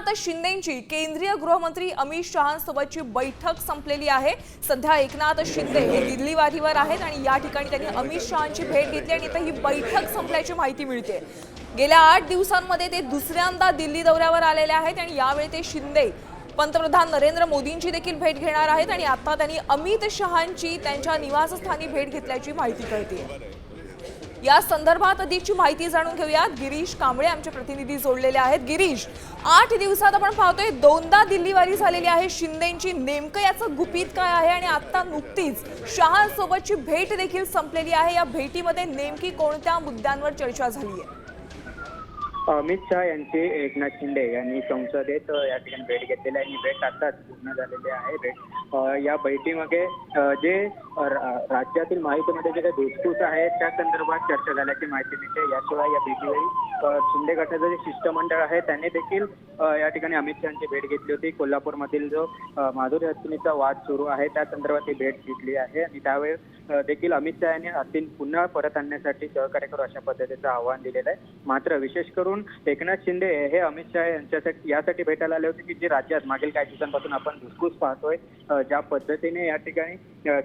एकनाथ शिंदेची केंद्रीय गृहमंत्री अमित शहांसोबतची बैठक संपलेली आहे. सध्या एकनाथ शिंदे हे दिल्ली वारीवर आहेत आणि या ठिकाणी त्यांनी अमित शहांची भेट घेतली आणि आता ही बैठक संपल्याची माहिती मिळते. गेल्या आठ दिवसांमध्ये ते दुसऱ्यांदा दिल्ली दौऱ्यावर आलेले आहेत आणि यावेळी ते शिंदे पंतप्रधान नरेंद्र मोदींची देखील भेट घेणार आहेत आणि आता त्यांनी अमित शहांची त्यांच्या निवासस्थानी भेट घेतल्याची माहिती कळते या संदर्भात अधिकची माहिती जाणून घेऊयात. गिरीश कांबळे आमचे प्रतिनिधी जोडलेले आहेत. गिरीश आठ दिवसात आपण पाहतोय दोनदा दिल्लीवारी झालेली आहे. शिंदेची नेमकं याचं गुपित काय आहे आणि आता नुकतीच शहासोबतची भेट देखील संपलेली आहे. या भेटीमध्ये नेमकी कोणत्या मुद्द्यांवर चर्चा झाली आहे अमित शहा यांची एकनाथ शिंदे यांनी संसदेत या ठिकाणी भेट घेतलेली आहे आणि भेट आताच पूर्ण झालेली आहे भेट. या बैठकीमध्ये जे रा- राज्यातील माहितीमध्ये जे काही भेटपूस आहेत त्या संदर्भात चर्चा झाल्याची माहिती मिळते. याशिवाय या भेटीवेळी शिंदे गटाचं जे शिष्टमंडळ आहे त्यांनी देखील या ठिकाणी अमित शहाची भेट घेतली होती. कोल्हापूरमधील जो माधुरी हस्तिनीचा वाद सुरू आहे त्या संदर्भात ही भेट घेतली आहे. आणि त्यावेळी देखील अमित शहा यांनी आतील पुन्हा परत आणण्यासाठी सहकार्य करू अशा पद्धतीचं आव्हान दिलेलं आहे. मात्र विशेष करून एकनाथ शिंदे हे अमित शहा यांच्यासाठी यासाठी भेटायला आले होते की जे राज्यात मागील काही दिवसांपासून आपण धुसफूस पाहतोय ज्या पद्धतीने या ठिकाणी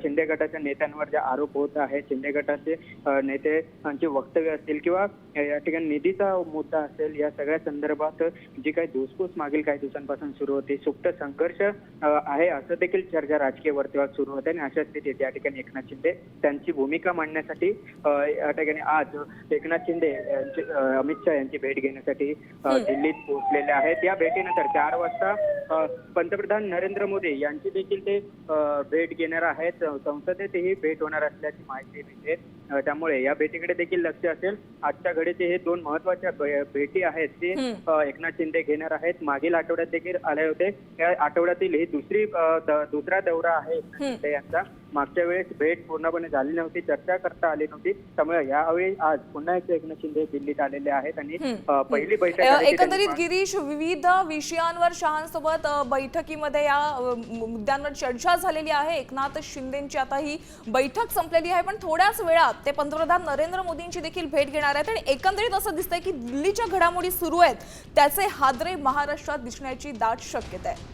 शिंदे गटाच्या नेत्यांवर जे आरोप होत आहेत शिंदे गटाचे नेत्यांची वक्तव्य असतील किंवा या ठिकाणी निधीचा मुद्दा असेल या सगळ्या संदर्भात जी काही धुसफूस मागील काही दिवसांपासून सुरू होती सुप्त संघर्ष आहे असं देखील चर्चा राजकीय वर्तुळात सुरू होते आणि अशा स्थितीत या ठिकाणी एकनाथ शिंदे त्यांची भूमिका मांडण्यासाठी या ठिकाणी आज एकनाथ शिंदे यांची अमित शहा यांची भेट घेण्यासाठी अ, दिल्लीत पोहोचलेले आहेत. या भेटीनंतर चार वाजता पंतप्रधान नरेंद्र मोदी यांची देखील ते भेट घेणार आहेत. संसदेत ही भेट होणार असल्याची माहिती मिळते. त्यामुळे या भेटीकडे देखील लक्ष असेल. आजच्या घडीचे हे दोन महत्त्वाच्या भेटी आहेत ते एकनाथ शिंदे घेणार आहेत. मागील आठवड्यात देखील आले होते. या आठवड्यातील ही दुसरी दुसरा दौरा आहे एकनाथ हम्म. शिंदे यांचा. मागच्या वेळेस भेट पूर्णपणे झाली नव्हती चर्चा करता आली नव्हती. त्यामुळे यावेळी आज पुन्हा एकदा एकनाथ शिंदे दिल्लीत आलेले आहेत आणि पहिली बैठक एकंदरीत गिरीश विविध विषयांवर शहांसोबत बैठकीमध्ये या मुद्द्यांवर चर्चा झालेली आहे. एकनाथ शिंदेची आता ही बैठक संपलेली आहे पण थोड्याच वेळात ते पंतप्रधान नरेंद्र मोदींची देखील भेट घेणार आहेत. आणि एकंदरीत असं दिसतंय की दिल्लीच्या घडामोडी सुरू आहेत त्याचे हादरे महाराष्ट्रात दिसण्याची दाट शक्यता आहे.